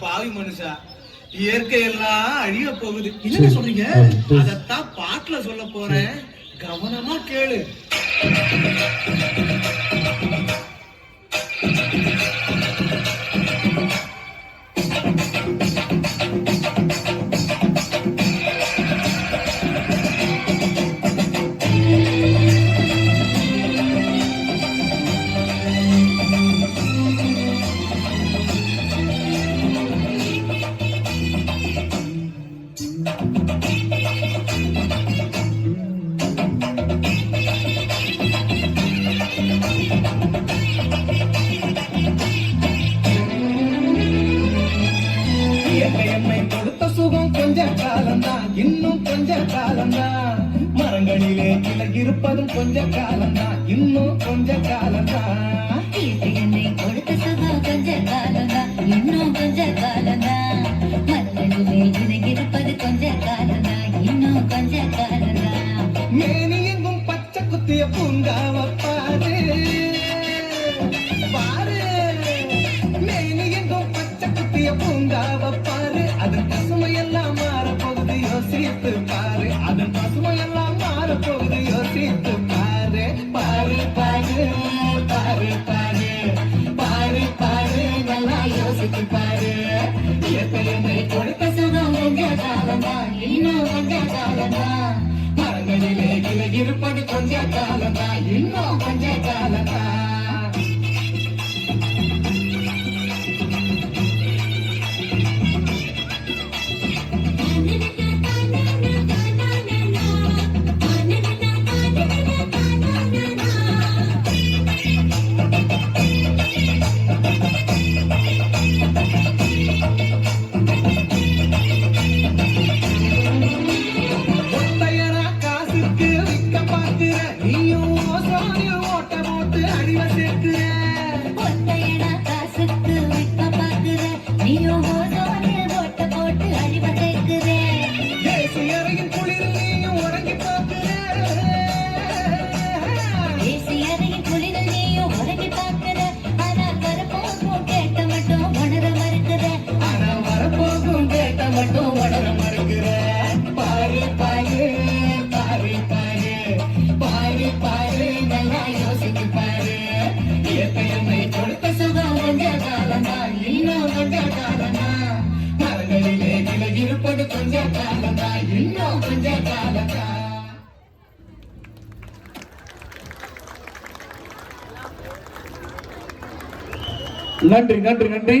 பாவி மனுஷா. இயற்கை எல்லாம் அழிய போகுது. என்ன சொல்றீங்க? அதத்தான் பாட்டுல சொல்ல போறேன். கவனமா கேளு. இயற்கை இன்னும் கொஞ்ச காலம்தான் மரங்களிலே கிளை இருப்பதும் கொஞ்ச காலம்தான் இன்னும் கொஞ்ச காலம்தான் கொடுத்த சுகம் கொஞ்ச காலம்தான் இன்னும் கொஞ்ச காலம்தான் மரங்களிலே இணை இருப்பது கொஞ்ச காலம்தான் இன்னும் கொஞ்ச காலம்தான் மேனி எங்கும் பச்சை குத்திய பூங்காவ பாரு. பாரு. மேனி எங்கும் பச்சை குத்திய பூங்காவ பாரு. போகுது யோசித்து பாரு அதன் பசுமையெல்லாம் மாற போகுது யோசித்து பாரு பாரு பாரு பாரு. பாரு பாரு பாரு நல்லா யோசித்து பாரு இயற்கையை கொடுத்த சுகம் உங்க காலமா இன்னும் உங்க காலமா மரங்களிலே இலை இருப்பது கொஞ்ச காலமா இன்னும் கொஞ்ச காலமா மட்டும் உணர மறுக்கிற. பாரு பாரு பாரு பாரு. பாரு பாரு நல்லா யோசித்து பாரு. இயற்கை கொடுத்த சுகம் கொஞ்ச காலம்தான் இன்னும் கொஞ்ச காலம்தான் மரங்களிலே இலை இருப்பது கொஞ்ச இன்னும் கொஞ்ச நன்றி நன்றி நன்றி.